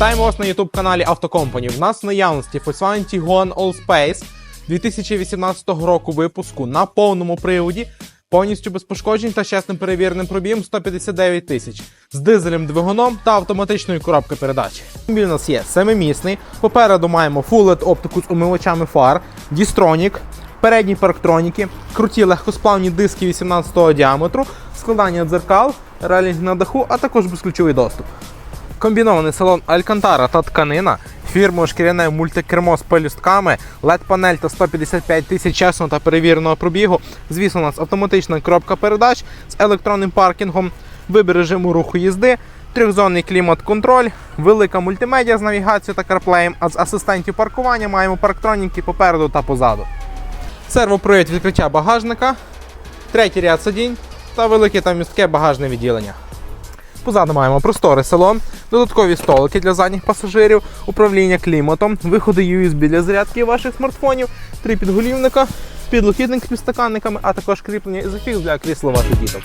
Вітаємо вас на youtube каналі Автокомпані. В нас в наявності Volkswagen Tiguan Allspace 2018 року випуску на повному приводі, повністю без пошкоджень та чесним перевіреним пробігом 159 тисяч з дизелем двигуном та автоматичною коробкою передач. Автомобіль у нас є семимісний. Попереду маємо Full LED оптику з умивачами фар, Distronic, передні парктроніки, круті легкосплавні диски 18 діаметру, складання дзеркал, релінг на даху, а також безключовий доступ. Комбінований салон Алькантара та тканина, фірмою шкіряне мультикермо з пелюстками, LED-панель та 155 тисяч чесного та перевіреного пробігу. Звісно, у нас автоматична коробка передач з електронним паркінгом, вибір режиму руху їзди, трьохзонний клімат-контроль, велика мультимедіа з навігацією та карплеєм, а з асистентів паркування маємо парктроніки попереду та позаду. Сервопривід відкриття багажника, третій ряд сидінь та велике та містке багажне відділення. Позаду маємо просторий салон, додаткові столики для задніх пасажирів, управління кліматом, виходи USB для зарядки ваших смартфонів, три підголівника, підлокітник з підстаканниками, а також кріплення і зафікс для крісла ваших діток.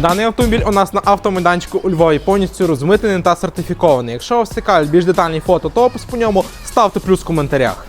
Даний автомобіль у нас на автомайданчику у Львові повністю розмитений та сертифікований. Якщо вас цікавить більш детальні фото та опис по ньому, ставте плюс в коментарях.